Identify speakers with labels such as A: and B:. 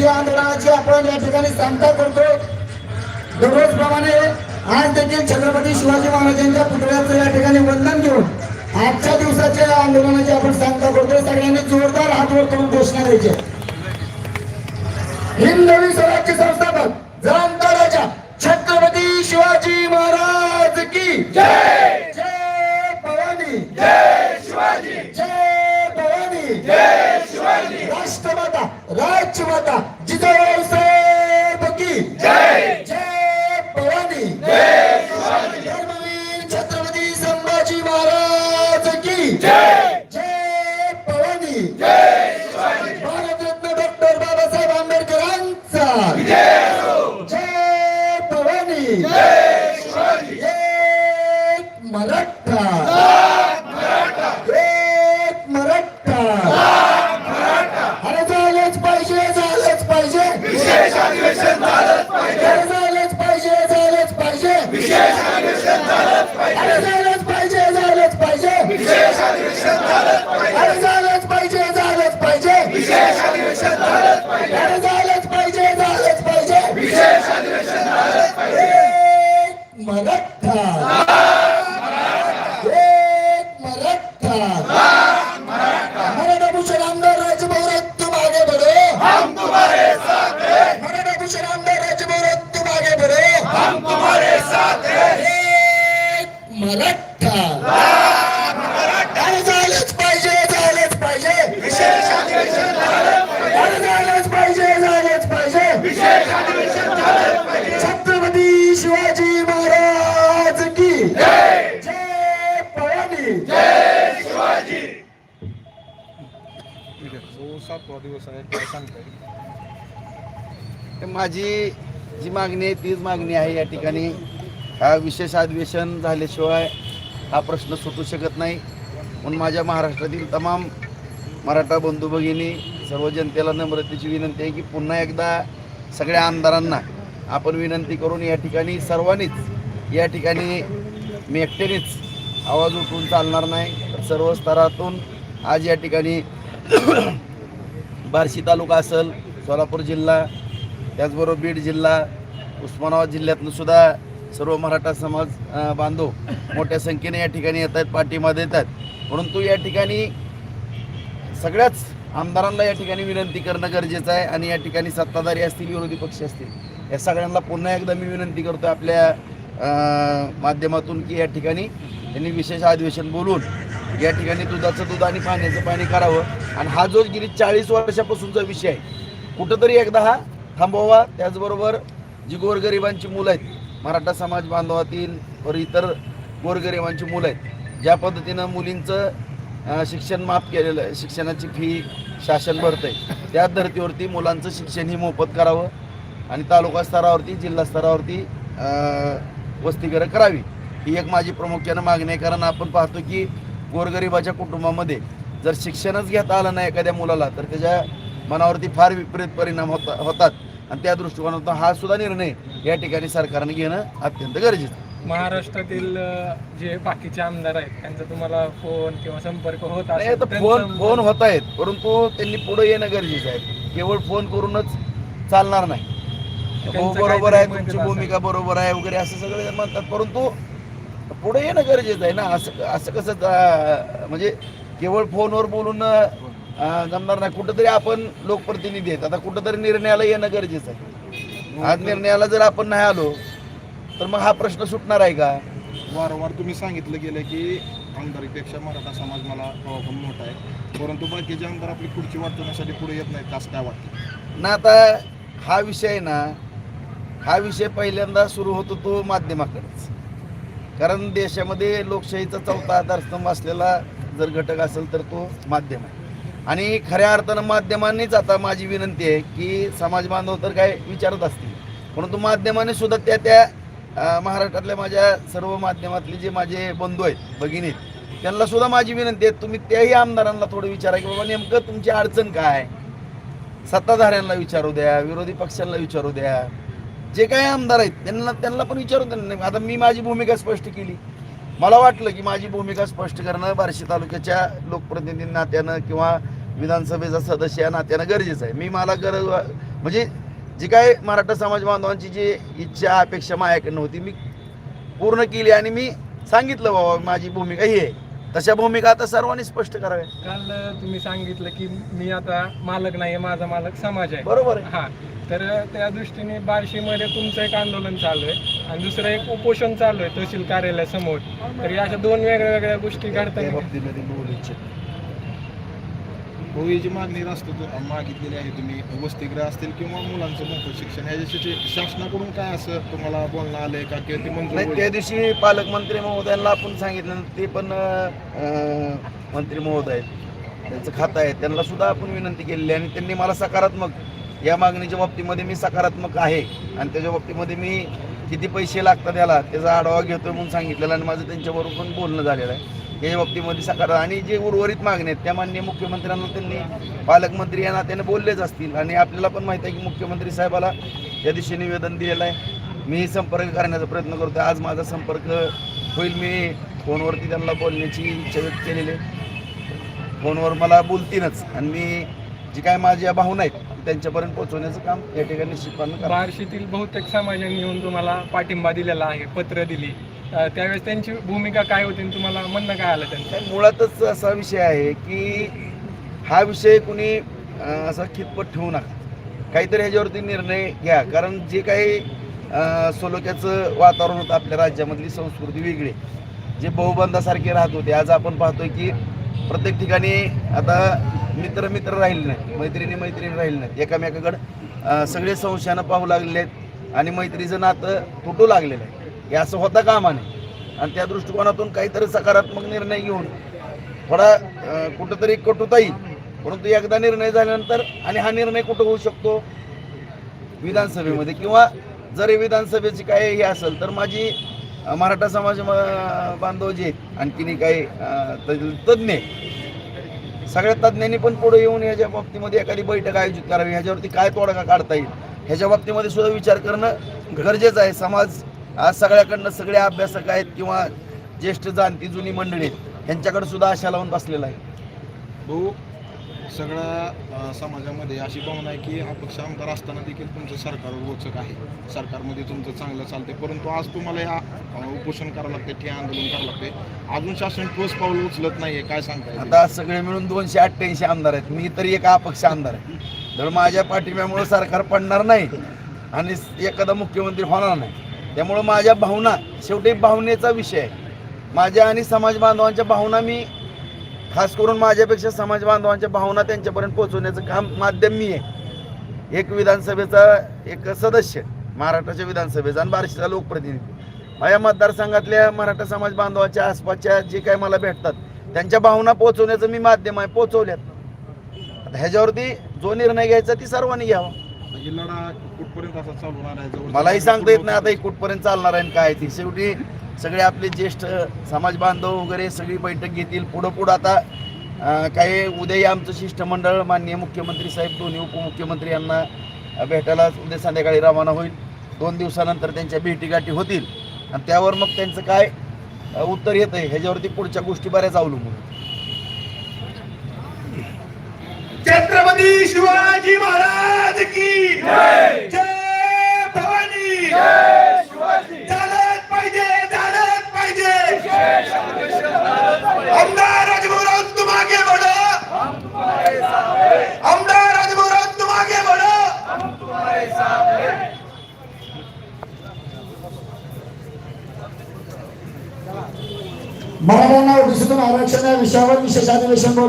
A: ठिय्या आंदोलनाची आपण या ठिकाणी सांगता करतो. दररोज प्रमाणे आज देखील छत्रपती शिवाजी महाराजांच्या पुतळ्याचं या ठिकाणी वंदन घेऊन आजच्या दिवसाच्या आंदोलनाची आपण सांगता करतोय सगळ्यांनी जोरदार हात वर करून घोषणा द्यायची हिंदवी स्वराज्य संस्थापक राजा छत्रपती शिवाजी महाराज की जय! जय भवानी! जय शिवाजी! जय भवानी! जय शिवाजी! राष्ट्रमाता राजमाता जिजाऊ साहेब की जय जय भवानी जय शिवाजी धर्मवीर छत्रपती संभाजी महाराज की जय जय भवानी जय भारतरत्न डॉक्टर बाबासाहेब आंबेडकरांचा. जय पवनी. एक मराठा.
B: तो दिवस आहे काय सांगता
C: माझी जी मागणी आहे तीच मागणी आहे या ठिकाणी. हा विशेष अधिवेशन झाल्याशिवाय हा प्रश्न सुटू शकत नाही. म्हणून माझ्या महाराष्ट्रातील तमाम मराठा बंधू भगिनी सर्व जनतेला नम्रतेची विनंती आहे की पुन्हा एकदा सगळ्या आमदारांना आपण विनंती करून या ठिकाणी सर्वांनीच या ठिकाणी मी एकट्यानेच आवाज उठवून चालणार नाही. तर सर्व स्तरातून आज या ठिकाणी बार्शी तालुका असेल सोलापूर जिल्हा त्याचबरोबर बीड जिल्हा उस्मानाबाद जिल्ह्यातून सुद्धा सर्व मराठा समाज बांधव मोठ्या संख्येने या ठिकाणी येत आहेत पाठिंबा आहेत. परंतु या ठिकाणी सगळ्याच आमदारांना या ठिकाणी विनंती करणं गरजेचं आहे आणि या ठिकाणी सत्ताधारी असतील विरोधी पक्ष असतील या सगळ्यांना पुन्हा एकदा मी विनंती करतो आपल्या माध्यमातून की या ठिकाणी त्यांनी विशेष अधिवेशन बोलून या ठिकाणी दुधाचं दूध आणि पाण्याचं पाणी करावं. आणि हा जो गेली चाळीस वर्षापासूनचा विषय आहे कुठंतरी एकदा हा थांबवावा. त्याचबरोबर जी गोरगरिबांची मुलं आहेत मराठा समाज बांधवातील व इतर गोरगरिबांची मुलं आहेत ज्या पद्धतीनं मुलींचं शिक्षण माफ केलेलं आहे शिक्षणाची फी शासन भरतं आहे त्या धर्तीवरती मुलांचं शिक्षण ही मोफत करावं आणि तालुका स्तरावरती जिल्हा स्तरावरती वस्तीकरण करावी. ही एक माझी प्रामुख्यानं मागणी आहे. कारण आपण पाहतो की गोरगरिबाच्या कुटुंबामध्ये जर शिक्षणच घेता आलं नाही एखाद्या मुलाला तर त्याच्या मनावरती फार विपरीत परिणाम होता होतात. आणि त्या दृष्टिकोनातून हा सुद्धा निर्णय या ठिकाणी सरकारने घेणं अत्यंत गरजेचं आहे.
D: महाराष्ट्रातील जे बाकीचे आमदार आहेत त्यांचा तुम्हाला फोन किंवा संपर्क होत
C: नाही आता फोन फोन होत आहेत परंतु त्यांनी पुढे येणं गरजेचं आहे. केवळ फोन करूनच चालणार नाही. हो बरोबर आहे तुमची भूमिका बरोबर आहे वगैरे असं सगळे म्हणतात परंतु पुढे येणं गरजेचं आहे ना? असं असं कसं म्हणजे केवळ फोनवर बोलून जमणार नाही. कुठंतरी आपण लोकप्रतिनिधी आहेत. आता कुठंतरी निर्णयाला येणं गरजेचं आहे. आज निर्णयाला जर आपण नाही आलो तर मग हा प्रश्न सुटणार आहे का?
B: वारंवार तुम्ही सांगितलं गेलं की आमदारीपेक्षा मराठा समाज मला मोठा आहे. परंतु बाकीचे आमदार आपली पुढची वाटण्यासाठी पुढे येत नाहीत. असं काय वाटतं?
C: ना आता हा विषय ना हा विषय पहिल्यांदा सुरू होतो तो माध्यमाकडेच. कारण देशामध्ये लोकशाहीचा चौथा आधारस्तंभ असलेला जर घटक असेल तर तो माध्यम आहे. आणि खऱ्या अर्थानं माध्यमांनीच आता माझी विनंती आहे की समाज बांधव तर काय विचारत असतील परंतु माध्यमाने सुद्धा त्या त्या महाराष्ट्रातल्या माझ्या सर्व माध्यमातले जे माझे बंधू आहेत भगिनी आहेत त्यांना सुद्धा माझी विनंती आहे तुम्ही त्याही आमदारांना थोडं विचारा की बाबा नेमकं तुमची अडचण काय सत्ताधाऱ्यांना विचारू द्या विरोधी पक्षांना विचारू द्या जे काही आमदार आहेत त्यांना त्यांना पण विचारू द्या ना. आता मी माझी भूमिका स्पष्ट केली. मला वाटलं की माझी भूमिका स्पष्ट करणं बार्शी तालुक्याच्या लोकप्रतिनिधी नात्यानं किंवा विधानसभेचा सदस्य या नात्यानं गरजेचं आहे. मी मला गर म्हणजे जी काय मराठा समाज बांधवांची जी इच्छा अपेक्षा माझ्याकडनं होती मी पूर्ण केली आणि मी सांगितलं बाबा माझी भूमिका ही आहे. तशा भूमिका आता सर्वांनी स्पष्ट कराव्या.
D: काल तुम्ही सांगितलं की मी आता मालक नाही माझा मालक समाज आहे.
C: बरोबर
D: हा. तर त्या दृष्टीने बार्शीमध्ये तुमचं एक आंदोलन चालू आहे आणि दुसरं एक उपोषण चालू आहे तहसील कार्यालयासमोर तर या अशा दोन वेगळ्या वेगळ्या गोष्टी घडतात
C: बाबतीमध्ये बोलू इच्छितो
B: हो मागणी राष्ट्र मागितलेली आहे तुम्ही वसतिगृह असतील किंवा मुलांचं मोफत शिक्षण याच्यासाठी शासनाकडून काय असं तुम्हाला बोलणं आलंय का किंवा ते होईल?
C: त्या दिवशी पालकमंत्री महोदयांना आपण सांगितलं ते पण मंत्री महोदय आहेत. त्यांचं खातं आहे त्यांना सुद्धा आपण विनंती केलेली आहे आणि त्यांनी मला सकारात्मक या मागणीच्या बाबतीमध्ये मी सकारात्मक आहे. आणि त्याच्या बाबतीमध्ये मी किती पैसे लागतात याला त्याचा आढावा घेतोय म्हणून सांगितलेलं आणि माझं त्यांच्याबरोबर पण बोलणं झालेलं आहे. या बाबतीमध्ये सकारात्मक आणि जे उर्वरित मागणी आहेत त्या माननीय मुख्यमंत्र्यांना त्यांनी पालकमंत्री या नात्याने बोललेच असतील. आणि आपल्याला पण माहिती आहे की मुख्यमंत्री साहेबाला या दिवशी निवेदन दिलेलं आहे. मी संपर्क करण्याचा प्रयत्न करतो आज माझा संपर्क होईल. मी फोनवरती त्यांना बोलण्याची इच्छा व्यक्त केलेली आहे. फोनवर मला बोलतीलच. आणि मी जी काय माझ्या भावना आहेत त्यांच्यापर्यंत पोहोचवण्याचं काम या ठिकाणी करणार.
D: बार्शीतील बहुतेक समाजांनी येऊन तुम्हाला पाठिंबा दिलेला आहे पत्र दिली त्यावेळेस त्यांची भूमिका काय होती तुम्हाला म्हणणं काय आलं त्यांचं
C: मुळातच असा विषय आहे की हा विषय कुणी असा खितपत ठेवू नका काहीतरी ह्याच्यावरती निर्णय घ्या कारण जे काही सोलोक्याचं वातावरण होतं आपल्या राज्यामधली संस्कृती वेगळी. जे बहुबंधासारखे राहत होते आज आपण पाहतोय की प्रत्येक ठिकाणी आता मित्र मित्र राहिले नाहीत. मैत्रिणी मैत्रिणी राहिले नाहीत. एकामेकाकडं सगळे संशयानं पाहू लागलेले आहेत आणि मैत्रीचं नातं तुटू लागलेलं आहे. हे असं होता कामा नये आणि त्या दृष्टिकोनातून काहीतरी सकारात्मक निर्णय घेऊन थोडा कुठंतरी कटुता येईल. परंतु एकदा निर्णय झाल्यानंतर आणि हा निर्णय कुठं होऊ शकतो? विधानसभेमध्ये. किंवा जरी विधानसभेची काय हे असेल तर माझी मराठा समाज बांधव जे आहेत आणखीन काही तज्ज्ञ सगळ्या तज्ज्ञांनी पण पुढे येऊन याच्या बाबतीमध्ये एखादी बैठक आयोजित करावी ह्याच्यावरती काय तोडगा काढता येईल ह्याच्या बाबतीमध्ये सुद्धा विचार करणं गरजेचं आहे. समाज आज सगळ्याकडनं सगळे अभ्यासक आहेत किंवा ज्येष्ठ जाणती जुनी मंडळी आहेत सुद्धा आशा लावून बसलेला आहे.
B: भाऊ सगळ्या समाजामध्ये अशी भावना आहे की अपक्ष आमदार असताना देखील तुमचं सरकार रोचक आहे. सरकारमध्ये तुमचं चांगलं चालते परंतु आज तुम्हाला या उपोषण करावं लागते ठिया आंदोलन करावं लागते. अजून शासन ठोस पाऊल उचलत नाहीये काय सांगता
C: आता सगळे मिळून दोनशे अठ्ठ्याऐंशी आमदार आहेत. मी तरी एक अपक्ष आमदार आहे. तर माझ्या पाठिंब्यामुळे सरकार पडणार नाही आणि एखादा मुख्यमंत्री होणार नाही त्यामुळं माझ्या भावना शेवटी भावनेचा विषय आहे. माझ्या आणि समाज बांधवांच्या भावना मी खास करून माझ्यापेक्षा समाज बांधवांच्या भावना त्यांच्यापर्यंत पोहोचवण्याचं काम माध्यम मी आहे. एक विधानसभेचा एक सदस्य महाराष्ट्राच्या विधानसभेचा आणि बारशीचा लोकप्रतिनिधी. माझ्या मतदारसंघातल्या मराठा समाज बांधवाच्या आसपासच्या जे काही मला भेटतात त्यांच्या भावना पोहोचवण्याचं मी माध्यम आहे पोहोचवल्यात. आता ह्याच्यावरती जो निर्णय घ्यायचा ती सर्वांनी घ्यावा.
B: लढा कुठपर्यंत असा चालवणार आहे? जवळ-
C: मलाही सांगता येत नाही आता हे कुठपर्यंत? चालणार आहे आणि काय ती. शेवटी सगळे आपले ज्येष्ठ समाज बांधव वगैरे सगळी बैठक घेतील. पुढं पुढं आता अं, काही उद्याही आमचं शिष्टमंडळ माननीय मुख्यमंत्री साहेब दोन्ही उपमुख्यमंत्री यांना भेटायला उद्या संध्याकाळी रवाना होईल. दोन दिवसानंतर त्यांच्या भेटीगाठी होतील. आणि त्यावर मग त्यांचं काय उत्तर येतं आहे ह्याच्यावरती पुढच्या गोष्टी बऱ्याच अवलंबून.
E: छत्रपती शिवाजी महाराज की जय! भवानी! झालंच पाहिजे झालंच पाहिजे!
A: ಮಹಾರಾಣ ವಿಶುದ್ಧ ಆರಕ್ಷಣೆ ವಿಷಾವ ವಿಶೇಷಾಧಿವೇಶನ